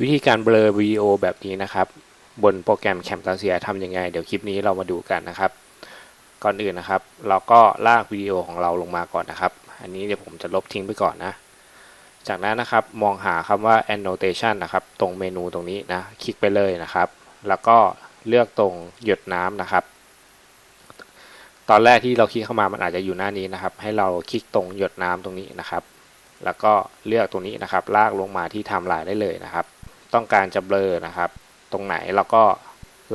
วิธีการเบลอวิดีโอแบบนี้นะครับ บนโปรแกรม Camtasia ทำยังไง เดี๋ยวคลิปนี้เรามาดูกันนะครับ ก่อนอื่นนะครับ เราก็ลากวิดีโอของเราลงมาก่อนนะครับ อันนี้เดี๋ยวผมจะลบทิ้งไปก่อนนะ จากนั้นนะครับมองหาคำว่า annotation นะครับ ตรงเมนูตรงนี้นะ คลิกไปเลยนะครับ แล้วก็เลือกตรงหยดน้ำนะครับ ตอนแรกที่เราคลิกเข้ามามันอาจจะอยู่หน้านี้นะครับ ให้เราคลิกตรงหยดน้ำตรงนี้นะครับ แล้วก็เลือกตรงนี้นะครับ ลากลงมาที่ไทม์ไลน์ได้เลยนะครับ ต้องการจะเบลอนะครับ ตรงไหนเราก็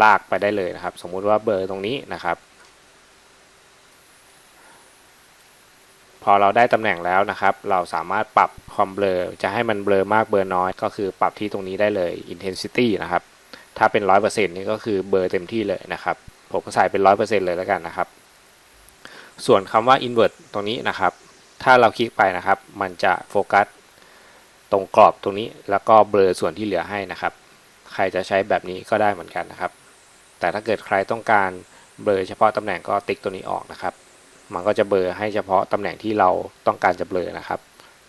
ลากไปได้เลยนะครับ สมมุติว่าเบลอตรงนี้นะครับ พอเราได้ตำแหน่งแล้วนะครับ เราสามารถปรับความเบลอจะให้มันเบลอมากเบลอน้อย ก็คือปรับที่ตรงนี้ได้เลย intensity นะครับ ถ้าเป็น 100%นี่ก็คือเบลอเต็มที่เลยนะครับ ผมก็ใส่เป็น 100%เลยแล้วกันนะครับ ส่วนคำว่า invert ตรงนี้นะครับ ถ้าเราคลิกไปนะครับ มันจะโฟกัส ตรงกรอบตรงนี้แล้วก็เบลอส่วนที่เหลือให้นะครับ ใครจะใช้แบบนี้ก็ได้เหมือนกันนะครับ แต่ถ้าเกิดใครต้องการเบลอเฉพาะตำแหน่งก็ติ๊กตัวนี้ออกนะครับ มันก็จะเบลอให้เฉพาะตำแหน่งที่เราต้องการจะเบลอนะครับ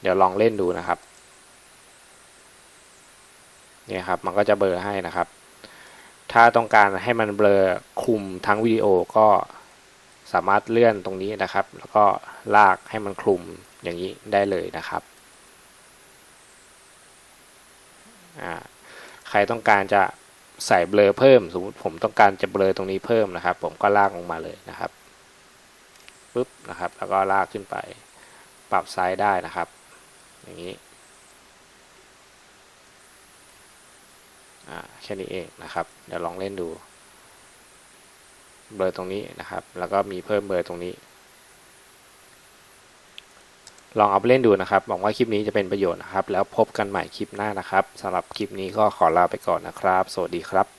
เดี๋ยวลองเล่นดูนะครับเนี่ยครับมันก็จะเบลอให้นะครับ ถ้าต้องการให้มันเบลอคลุมทั้งวิดีโอก็สามารถเลื่อนตรงนี้นะครับ แล้วก็ลากให้มันคลุมอย่างนี้ได้เลยนะครับอ่า ใครต้องการจะใส่เบลอเพิ่ม สมมติผมต้องการจะเบลอตรงนี้เพิ่มนะครับ ผมก็ลากลงมาเลยนะครับปุ๊บนะครับ แล้วก็ลากขึ้นไปปรับไซส์ได้นะครับ อย่างนี้อ่าแค่นี้เองนะครับ เดี๋ยวลองเล่นดู เบลอตรงนี้นะครับ แล้วก็มีเพิ่มเบลอตรงนี้ ลองเอาไปเล่นดูนะครับ หวังว่าคลิปนี้จะเป็นประโยชน์นะครับ แล้วพบกันใหม่คลิปหน้านะครับสำหรับคลิปนี้ก็ขอลาไปก่อนนะครับ สวัสดีครับ